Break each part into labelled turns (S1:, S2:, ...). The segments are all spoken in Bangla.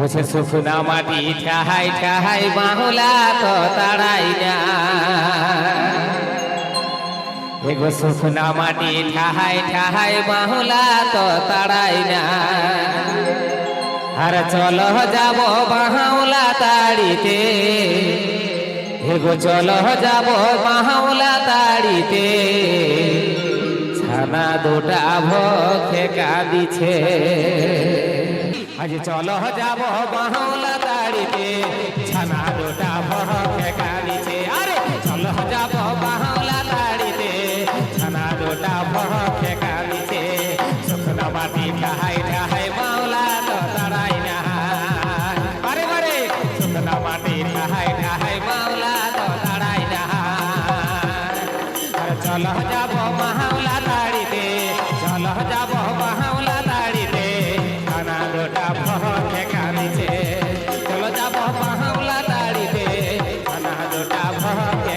S1: বুঝে শুকনা মাটি, ঠাহাই ঠাহাই, বাহুলা তো তাড়াই না। এগো শুকনা মাটি, ঠাহাই ঠাহাই, বাহুলা তো তাড়াই না। আর চলো যাব বাহাউলা তাড়িতে। এগো চলো যাব বাহাউলা তাড়িতে। ছানা দুটা ভোখে কাঁদিছে। আজ চলো যাব বাহাউলা তাড়িতে ছানা দুটা ভোখে কাঁদিছে আরে, চলো যাব বাহাউলা তাড়িতে ছানা দুটা ভোখে কাঁদিছে শুকনো মাটি ঠাহাই ঠাহাই মাওলা তো তাড়াই না আরে বারে শুকনো মাটি ঠাহাই ঠাহাই মাওলা তো তাড়াই না আরে, চলো যাব মাহাওলা তাড়িতে চলো যাব ভকে কাঁদিছে চলো যাব মাহাওলা তাড়িতে খানা দুটা ভকে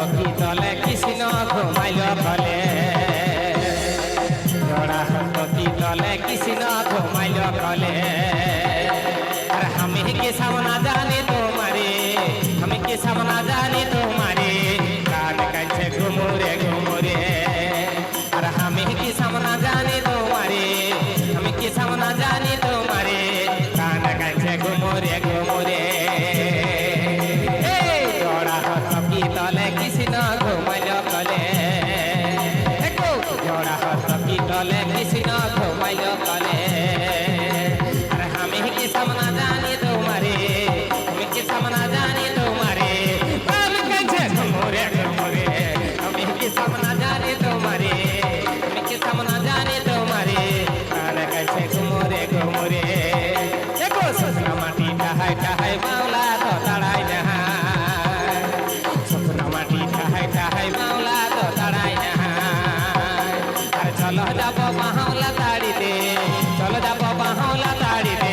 S1: সখী তলে কৃষ্ণ ঘুমাইল তলে? জোড়া সখী তলে কৃষ্ণ ঘুমাইল তলে? আর আমি কি সামনা জান ensinando, mas চলো যাব বাহলা তাড়িতে চলো যাব বাহলা তাড়িতে